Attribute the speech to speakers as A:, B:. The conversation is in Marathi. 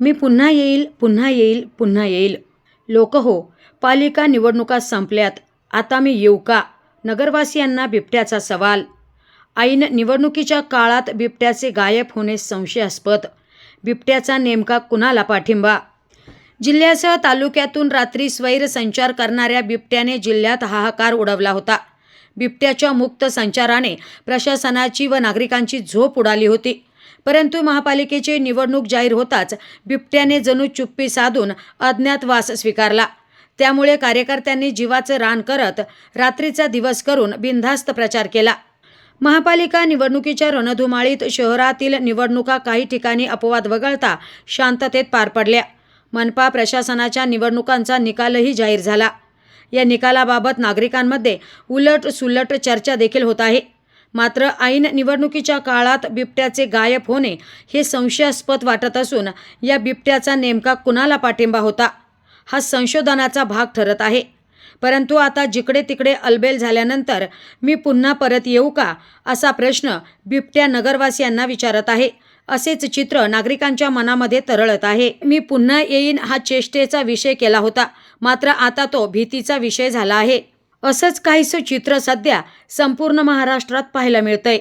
A: मी पुन्हा येईल पुन्हा येईल पुन्हा येईल. लोक हो पालिका निवडणुका संपल्यात. आता मी येऊ का? नगरवासियांना बिबट्याचा सवाल. ऐन निवडणुकीच्या काळात बिबट्याचे गायब होणे संशयास्पद. बिबट्याचा नेमका कुणाला पाठिंबा? जिल्ह्यासह तालुक्यातून रात्री स्वैर संचार करणाऱ्या बिबट्याने जिल्ह्यात हाहाकार उडवला होता. बिबट्याच्या मुक्त संचाराने प्रशासनाची व नागरिकांची झोप उडाली होती. परंतु महापालिकेची निवडणूक जाहीर होताच बिबट्याने जणू चुप्पी साधून अज्ञातवास स्वीकारला. त्यामुळे कार्यकर्त्यांनी जीवाचं रान करत रात्रीचा दिवस करून बिनधास्त प्रचार केला. महापालिका निवडणुकीच्या रणधुमाळीत शहरातील निवडणुका काही ठिकाणी अपवाद वगळता शांततेत पार पडल्या. मनपा प्रशासनाच्या निवडणुकांचा निकालही जाहीर झाला. या निकालाबाबत नागरिकांमध्ये उलट सुलट चर्चा देखील होत आहे. मात्र ऐन निवडणुकीच्या काळात बिबट्याचे गायब होणे हे संशयास्पद वाटत असून या बिबट्याचा नेमका कुणाला पाठिंबा होता हा संशोधनाचा भाग ठरत आहे. परंतु आता जिकडे तिकडे अलबेल झाल्यानंतर मी पुन्हा परत येऊ का असा प्रश्न बिबट्या नगरवासियांना विचारत आहे. असेच चित्र नागरिकांच्या मनामध्ये तरळत आहे. मी पुन्हा येईन हा चेष्टेचा विषय केला होता. मात्र आता तो भीतीचा विषय झाला आहे. असंच काहीसं चित्र सध्या संपूर्ण महाराष्ट्रात पाहायला मिळतंय.